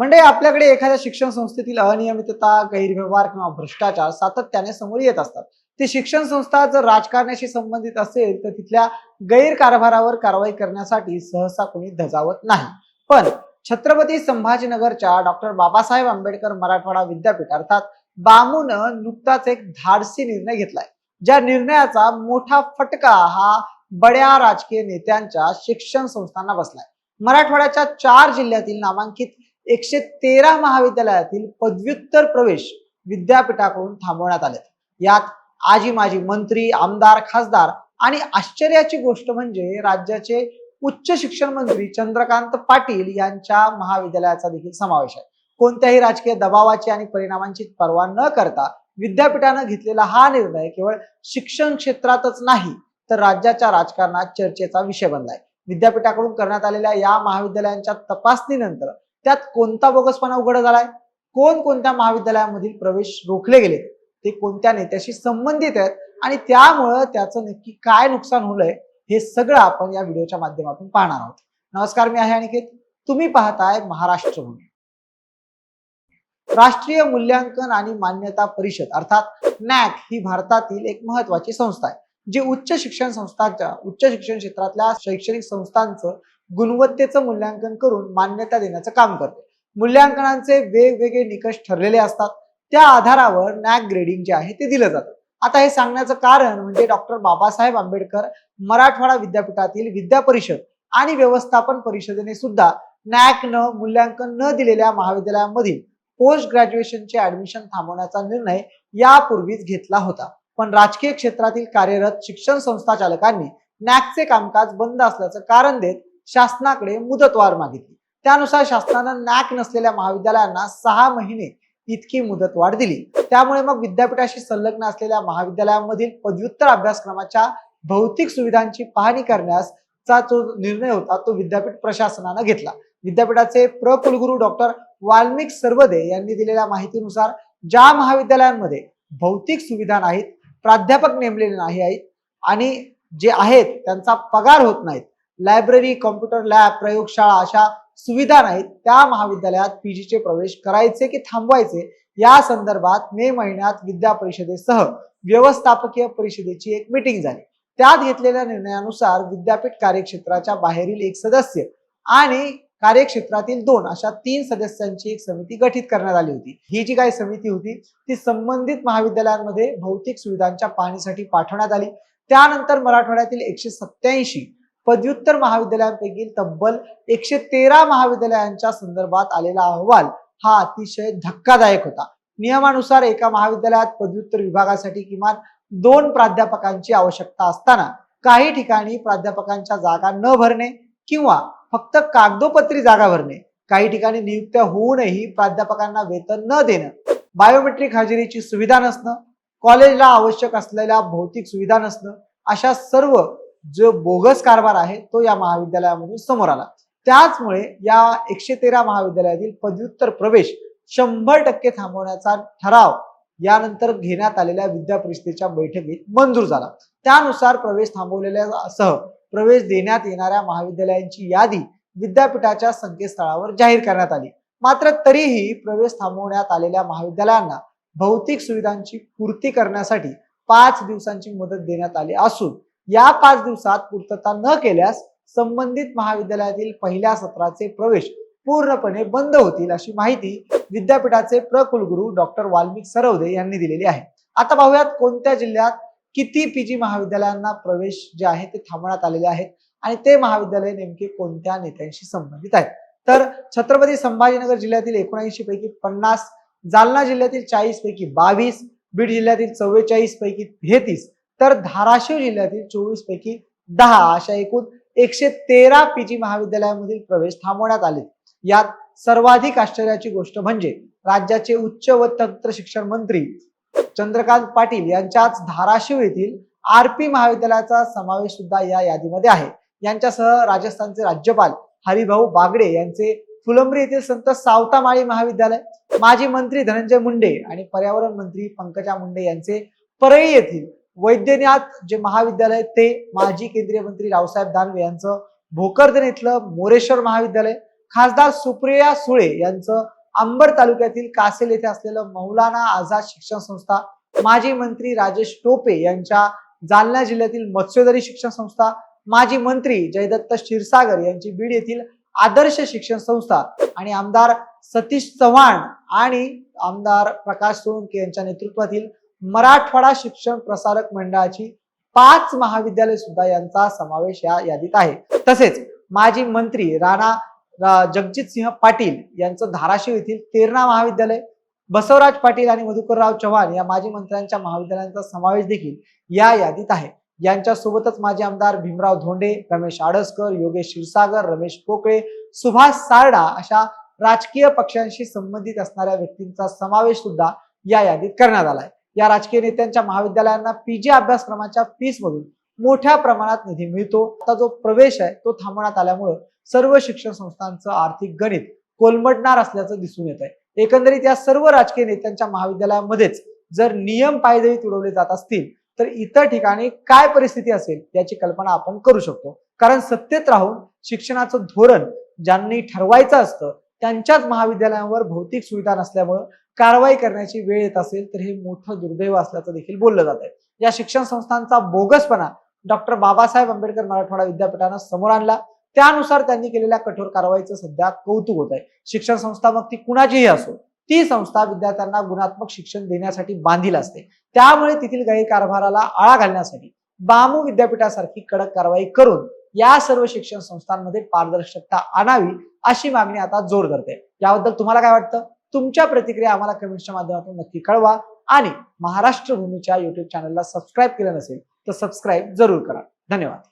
म्हणजे आपल्याकडे एखाद्या शिक्षण संस्थेतील अनियमितता गैरव्यवहार किंवा भ्रष्टाचार सातत्याने समोर येत असतात. ती शिक्षण संस्था जर राजकारणाशी संबंधित असेल तर तिथल्या गैरकारभारावर कारवाई करण्यासाठी सहसा कोणी धजावत नाही. पण छत्रपती संभाजीनगरच्या डॉक्टर बाबासाहेब आंबेडकर मराठवाडा विद्यापीठ अर्थात बामूनं नुकताच एक धाडसी निर्णय घेतलाय. ज्या निर्णयाचा मोठा फटका हा बड्या राजकीय नेत्यांच्या शिक्षण संस्थांना बसलाय. मराठवाड्याच्या चार जिल्ह्यातील नामांकित एकशे तेरा महाविद्यालयातील पदव्युत्तर प्रवेश विद्यापीठाकडून थांबवण्यात आले यात आजी माजी मंत्री आमदार खासदार आणि आश्चर्याची गोष्ट म्हणजे राज्याचे उच्च शिक्षण मंत्री चंद्रकांत पाटील यांच्या महाविद्यालयाचा देखील समावेश आहे. कोणत्याही राजकीय दबावाची आणि परिणामांची पर्वा न करता विद्यापीठानं घेतलेला हा निर्णय केवळ शिक्षण क्षेत्रातच नाही तर राज्याच्या राजकारणात चर्चेचा विषय बनलाय. विद्यापीठाकडून करण्यात आलेल्या या महाविद्यालयांच्या तपासणीनंतर त्यात कोणता बोगसपणा उघड झालाय? कोण कोणत्या महाविद्यालयामधील प्रवेश रोखले गेले? ते कोणत्या नेत्याशी संबंधित आहेत? आणि त्यामुळं त्याचं नक्की काय नुकसान होलंय हे सगळं आपण या व्हिडिओच्या माध्यमातून पाहणार आहोत. नमस्कार मी आहे अनिकेत. तुम्ही पाहताय महाराष्ट्र भूमी राष्ट्रीय मूल्यांकन आणि मान्यता परिषद अर्थात नॅक ही भारतातील एक महत्वाची संस्था आहे जी उच्च शिक्षण संस्थांच्या उच्च शिक्षण क्षेत्रातल्या शैक्षणिक संस्थांचं गुणवत्तेचं मूल्यांकन करून मान्यता देण्याचं काम करते. मूल्यांकनांचे वेगवेगळे निकष ठरलेले असतात. त्या आधारावर नॅक ग्रेडिंग जे आहे ते दिलं जातं. आता हे सांगण्याचं कारण म्हणजे डॉक्टर बाबासाहेब आंबेडकर मराठवाडा विद्यापीठातील विद्या परिषद आणि व्यवस्थापन परिषदेने सुद्धा नॅक न मूल्यांकन न दिलेल्या महाविद्यालयांमधील पोस्ट ग्रॅज्युएशनचे ऍडमिशन थांबवण्याचा निर्णय यापूर्वीच घेतला होता. पण राजकीय क्षेत्रातील कार्यरत शिक्षण संस्था चालकांनी नॅकचे कामकाज बंद असल्याचं कारण देत शासनाकडे मुदतवाढ मागितली. त्यानुसार शासनानं नॅक नसलेल्या महाविद्यालयांना सहा महिने इतकी मुदतवाढ दिली. त्यामुळे मग विद्यापीठाशी संलग्न असलेल्या महाविद्यालयांमधील पदव्युत्तर अभ्यासक्रमाच्या भौतिक सुविधांची पाहणी करण्यास चा जो निर्णय होता तो विद्यापीठ प्रशासनानं घेतला. विद्यापीठाचे प्र कुलगुरू डॉक्टर वाल्मिक सर्वदे यांनी दिलेल्या माहितीनुसार ज्या महाविद्यालयांमध्ये भौतिक सुविधा नाहीत प्राध्यापक नेमलेले नाही आहेत आणि जे आहेत त्यांचा पगार होत नाहीत लायब्ररी कॉम्प्युटर लॅब प्रयोगशाळा अशा सुविधा नाहीत. त्या महाविद्यालयात पीजीचे प्रवेश करायचे की थांबवायचे या संदर्भात मे महिन्यात विद्या परिषदेसह व्यवस्थापकीय परिषदेची एक मिटिंग झाली. त्यात घेतलेल्या निर्णयानुसार विद्यापीठ कार्यक्षेत्राच्या बाहेरील एक सदस्य आणि कार्यक्षेत्रातील दोन अशा तीन सदस्यांची एक समिती गठीत करण्यात आली होती. ही जी काही समिती होती ती संबंधित महाविद्यालयांमध्ये भौतिक सुविधांच्या पाहणीसाठी पाठवण्यात आली. त्यानंतर मराठवाड्यातील एकशे सत्याऐंशी पदव्युत्तर महाविद्यालयांपैकी तब्बल एकशे तेरा महाविद्यालयांच्या संदर्भात आलेला अहवाल हा अतिशय धक्कादायक होता. नियमानुसार एका महाविद्यालयात पदव्युत्तर विभागासाठी किमान दोन प्राध्यापकांची आवश्यकता असताना काही ठिकाणी प्राध्यापकांच्या जागा न भरणे किंवा फक्त कागदोपत्री जागा भरणे काही ठिकाणी नियुक्त्या होऊनही प्राध्यापकांना वेतन न देणं बायोमेट्रिक हजेरीची सुविधा नसणं कॉलेजला आवश्यक असलेल्या भौतिक सुविधा नसणं अशा सर्व जो बोगस कारभार आहे तो या महाविद्यालयामधून समोर आला. त्याचमुळे या एकशे तेरा महाविद्यालयातील पदव्युत्तर प्रवेश शंभर टक्के थांबवण्याचा ठराव यानंतर घेण्यात आलेल्या विद्या परिषदेच्या बैठकीत मंजूर झाला. त्यानुसार प्रवेश थांबवलेल्या सह प्रवेश देण्यात येणाऱ्या महाविद्यालयांची यादी विद्यापीठाच्या संकेतस्थळावर जाहीर करण्यात आली. मात्र तरीही प्रवेश थांबवण्यात आलेल्या महाविद्यालयांना भौतिक सुविधांची पूर्ती करण्यासाठी पाच दिवसांची मुदत देण्यात आली असून या पाच दिवसात पूर्तता न केल्यास संबंधित महाविद्यालयातील पहिल्या सत्राचे प्रवेश पूर्णपणे बंद होतील अशी माहिती विद्यापीठाचे प्रकुलगुरू डॉक्टर वाल्मिक सरवदे यांनी दिलेली आहे. आता पाहूयात कोणत्या जिल्ह्यात किती पीजी महाविद्यालयांना प्रवेश जे आहे ते थांबवण्यात आलेले आहेत आणि ते महाविद्यालय नेमके कोणत्या नेत्यांशी संबंधित आहेत. तर छत्रपती संभाजीनगर जिल्ह्यातील एकोणऐंशी पैकी पन्नास जालना जिल्ह्यातील चाळीस पैकी बावीस बीड जिल्ह्यातील चव्वेचाळीस पैकी तेहतीस तर धाराशिव जिल्ह्यातील चोवीस पैकी दहा अशा एकूण एकशे तेरा पीजी महाविद्यालयामधील प्रवेश थांबवण्यात आले. यात सर्वाधिक आश्चर्याची गोष्ट म्हणजे राज्याचे उच्च व तंत्र शिक्षण मंत्री चंद्रकांत पाटील यांच्याच धाराशिव येथील आर पी महाविद्यालयाचा समावेश सुद्धा या यादीमध्ये आहे. यांच्यासह राजस्थानचे राज्यपाल हरिभाऊ बागडे यांचे फुलंब्री येथील संत सावतामाळी महाविद्यालय माजी मंत्री धनंजय मुंडे आणि पर्यावरण मंत्री पंकजा मुंडे यांचे परळी येथील वैद्यनाथ जे महाविद्यालय ते माजी केंद्रीय मंत्री रावसाहेब दानवे यांचं भोकरदन इथलं मोरेश्वर महाविद्यालय. खासदार सुप्रिया सुळे यांचं अंबड तालुक्यातील कासेल येथे असलेलं मौलाना आझाद शिक्षण संस्था. माजी मंत्री राजेश टोपे यांच्या जालना जिल्ह्यातील मत्स्योदरी शिक्षण संस्था. माजी मंत्री जयदत्त क्षीरसागर यांची बीड येथील आदर्श शिक्षण संस्था. आणि आमदार सतीश चव्हाण आणि आमदार प्रकाश सोळंके यांच्या नेतृत्वातील मराठवाडा शिक्षण प्रसारक मंडळाची पाच महाविद्यालय सुद्धा यांचा समावेश या यादीत आहे. तसेच माजी मंत्री राणा जगजित सिंह पाटील यांचं धाराशिव येथील तेरणा महाविद्यालय बसवराज पाटील आणि मधुकरराव चव्हाण या माजी मंत्र्यांच्या महाविद्यालयांचा समावेश देखील या यादीत आहे. यांच्यासोबतच माजी आमदार भीमराव धोंडे रमेश आडसकर योगेश क्षीरसागर रमेश पोकळे सुभाष सारडा अशा राजकीय पक्षांशी संबंधित असणाऱ्या व्यक्तींचा समावेश सुद्धा या यादीत करण्यात आलाय या राजकीय नेत्यांच्या महाविद्यालयांना पीजी अभ्यासक्रमाच्या फीस मधून मोठ्या प्रमाणात निधी मिळतो. आता जो प्रवेश आहे तो थांबवण्यात आल्यामुळं सर्व शिक्षण संस्थांचं आर्थिक गणित कोलमडणार असल्याचं दिसून येत आहे एकंदरीत या सर्व राजकीय नेत्यांच्या महाविद्यालयामध्येच जर नियम पायदळी तुडवले जात असतील तर इतर ठिकाणी काय परिस्थिती असेल याची कल्पना आपण करू शकतो. कारण सत्तेत राहून शिक्षणाचं धोरण ज्यांनी ठरवायचं असतं त्यांच्याच महाविद्यालयांवर भौतिक सुविधा नसल्यामुळं कारवाई करण्याची वेळ येत असेल तर हे मोठं दुर्दैव असल्याचं देखील बोललं जात आहे या शिक्षण संस्थांचा बोगसपणा डॉक्टर बाबासाहेब आंबेडकर मराठवाडा विद्यापीठानं समोर आणला. त्यानुसार त्यांनी केलेल्या कठोर कारवाईचं सध्या कौतुक होत आहे शिक्षण संस्था मग ती कुणाचीही असो ती संस्था विद्यार्थ्यांना गुणात्मक शिक्षण देण्यासाठी बांधील असते. त्यामुळे तेथील गैरकारभाराला आळा घालण्यासाठी बामू विद्यापीठासारखी कडक कारवाई करून या सर्व शिक्षण संस्थांमध्ये पारदर्शकता आणावी अशी मागणी आता जोर धरते याबद्दल तुम्हाला काय वाटतं? तुमच्या प्रतिक्रिया आम्हाला कमेंट्सच्या माध्यमातून नक्की कळवा. आणि महाराष्ट्र भूमीच्या युट्यूब चॅनलला सबस्क्राईब केलं नसेल तर सबस्क्राईब जरूर करा. धन्यवाद.